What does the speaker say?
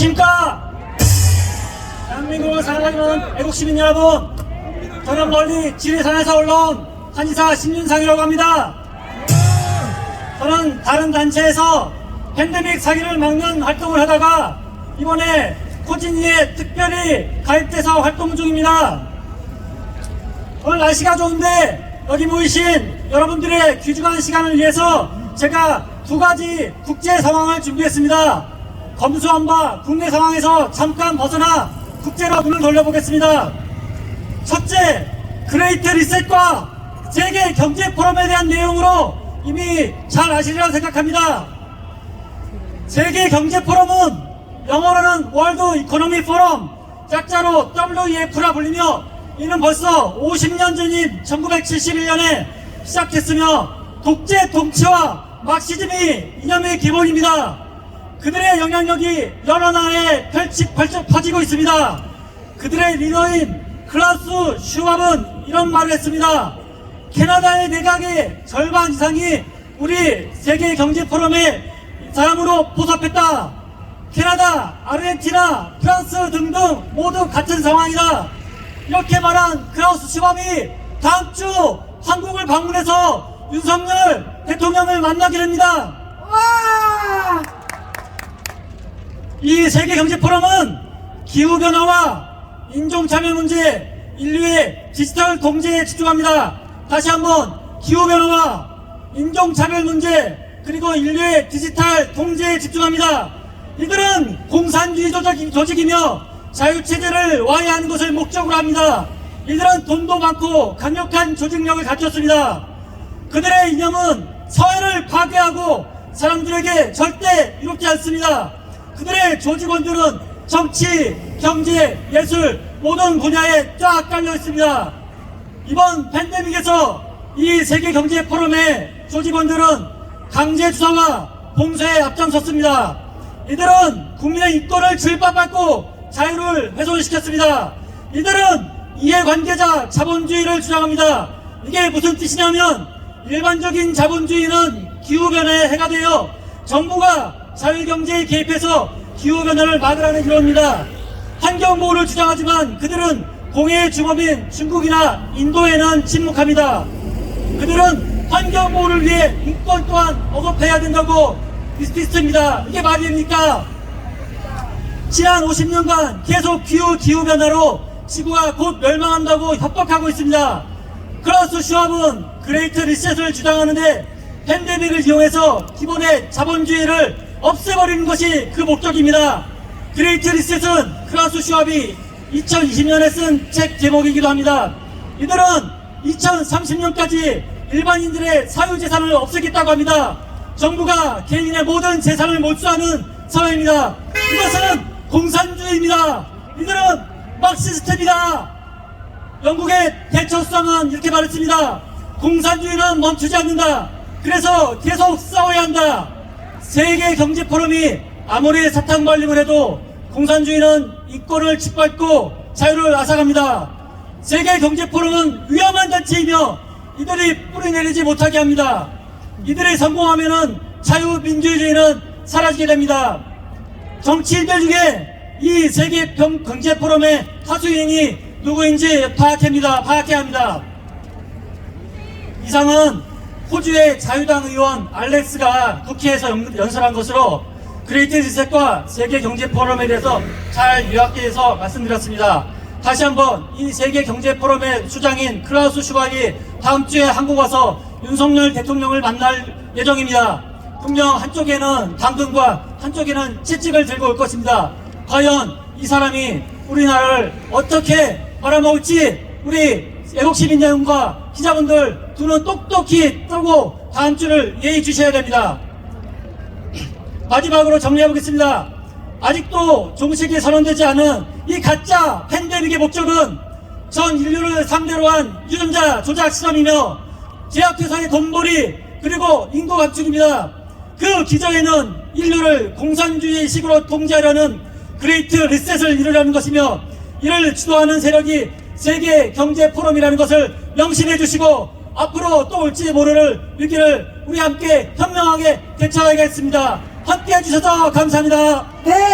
안녕하십니까 대한민국을 사랑하는 애국시민 여러분 저는 멀리 지리산에서 올라온 한의사 신윤상이라고 합니다. 저는 다른 단체에서 팬데믹 사기를 막는 활동을 하다가 이번에 코진이에 특별히 가입돼서 활동 중입니다. 오늘 날씨가 좋은데 여기 모이신 여러분들의 귀중한 시간을 위해서 제가 두 가지 국제 상황을 준비했습니다. 검수한 바 국내 상황에서 잠깐 벗어나 국제로 눈을 돌려보겠습니다. 첫째, 그레이트 리셋과 세계 경제 포럼에 대한 내용으로 이미 잘 아시리라 생각합니다. 세계 경제 포럼은 영어로는 월드 이코노미 포럼, 짝자로 WEF라 불리며 이는 벌써 50년 전인 1971년에 시작했으며 독재 동치와 막시즘이 이념의 기본입니다. 그들의 영향력이 여러 나라에 펼치, 펼쳐 퍼지고 있습니다. 그들의 리더인 클라우스 슈왑은 이런 말을 했습니다. 캐나다의 내각의 절반 이상이 우리 세계 경제 포럼의 사람으로 포섭했다. 캐나다, 아르헨티나, 프랑스 등등 모두 같은 상황이다. 이렇게 말한 크라우스 슈밥이 다음 주 한국을 방문해서 윤석열 대통령을 만나게 됩니다. 이 세계 경제 포럼은 기후 변화와 인종 참여 문제, 인류의 디지털 통제에 집중합니다. 다시 한번 기후 변화와 인종 차별 문제 그리고 인류의 디지털 통제에 집중합니다. 이들은 공산주의 조직- 조직이며 자유체제를 와해하는 것을 목적으로 합니다. 이들은 돈도 많고 강력한 조직력을 갖췄습니다. 그들의 이념은 사회를 파괴하고 사람들에게 절대 이롭지 않습니다. 그들의 조직원들은 정치, 경제, 예술 모든 분야에 쫙 깔려 있습니다. 이번 팬데믹에서 이 세계 경제 포럼의 조직원들은 강제 주사와 봉쇄에 앞장섰습니다. 이들은 국민의 이권을 질밥받고 자유를 훼손시켰습니다. 이들은 이해관계자 자본주의를 주장합니다. 이게 무슨 뜻이냐면 일반적인 자본주의는 기후변화에 해가 되어 정부가 자유경제에 개입해서 기후변화를 막으라는 이론입니다. 환경보호를 주장하지만 그들은 공해의 주범인 중국이나 인도에는 침묵합니다. 그들은 환경보호를 위해 인권 또한 억압해야 된다고 비슷비슷합니다. 이게 말이 됩니까? 지난 50년간 계속 기후 기후변화로 지구가 곧 멸망한다고 협박하고 있습니다. 클라우스 슈왑은 그레이트 리셋을 주장하는데 팬데믹을 이용해서 기본의 자본주의를 없애버리는 것이 그 목적입니다. 그레이트 리셋은 클라우스 슈왑이 2020년에 쓴 책 제목이기도 합니다. 이들은 2030년까지 일반인들의 사유재산을 없애겠다고 합니다. 정부가 개인의 모든 재산을 몰수하는 사회입니다. 이것은 공산주의입니다. 이들은 막시스트입니다. 영국의 대처 수상은 이렇게 말했습니다. 공산주의는 멈추지 않는다. 그래서 계속 싸워야 한다. 세계 경제 포럼이 아무리 사탕 발림을 해도 공산주의는 이권을 짓밟고 자유를 앗아갑니다. 세계 경제 포럼은 위험한 단체이며 이들이 뿌리내리지 못하게 합니다. 이들이 성공하면은 자유민주주의는 사라지게 됩니다. 정치인들 중에 이 세계 병- 경제 포럼의 하수인이 누구인지 파악합니다. 파악해야 합니다. 이상은 호주의 자유당 의원 알렉스가 국회에서 연- 연설한 것으로 그레이트 리셋과 세계 경제 포럼에 대해서 잘 요약해서 말씀드렸습니다. 다시 한번 이 세계 경제 포럼의 수장인 클라우스 슈바이 다음 주에 한국 와서 윤석열 대통령을 만날 예정입니다. 분명 한쪽에는 당근과 한쪽에는 채찍을 들고 올 것입니다. 과연 이 사람이 우리나라를 어떻게 말아먹을지 우리 애국시민 여러분과 기자분들 두눈 똑똑히 뜨고 다음 주를 예의 주셔야 됩니다. 마지막으로 정리해 보겠습니다. 아직도 종식이 선언되지 않은 이 가짜 팬데믹의 목적은 전 인류를 상대로 한 유전자 조작 실험이며 제약회사의 돈벌이 그리고 인구 감축입니다. 그 기저에는 인류를 공산주의 식으로 통제하려는 그레이트 리셋을 이루려는 것이며 이를 주도하는 세력이 세계 경제 포럼이라는 것을 명심해 주시고 앞으로 또 올지 모를 위기를 우리 함께 현명하게 대처하겠습니다. 함께 해주셔서 감사합니다. 네.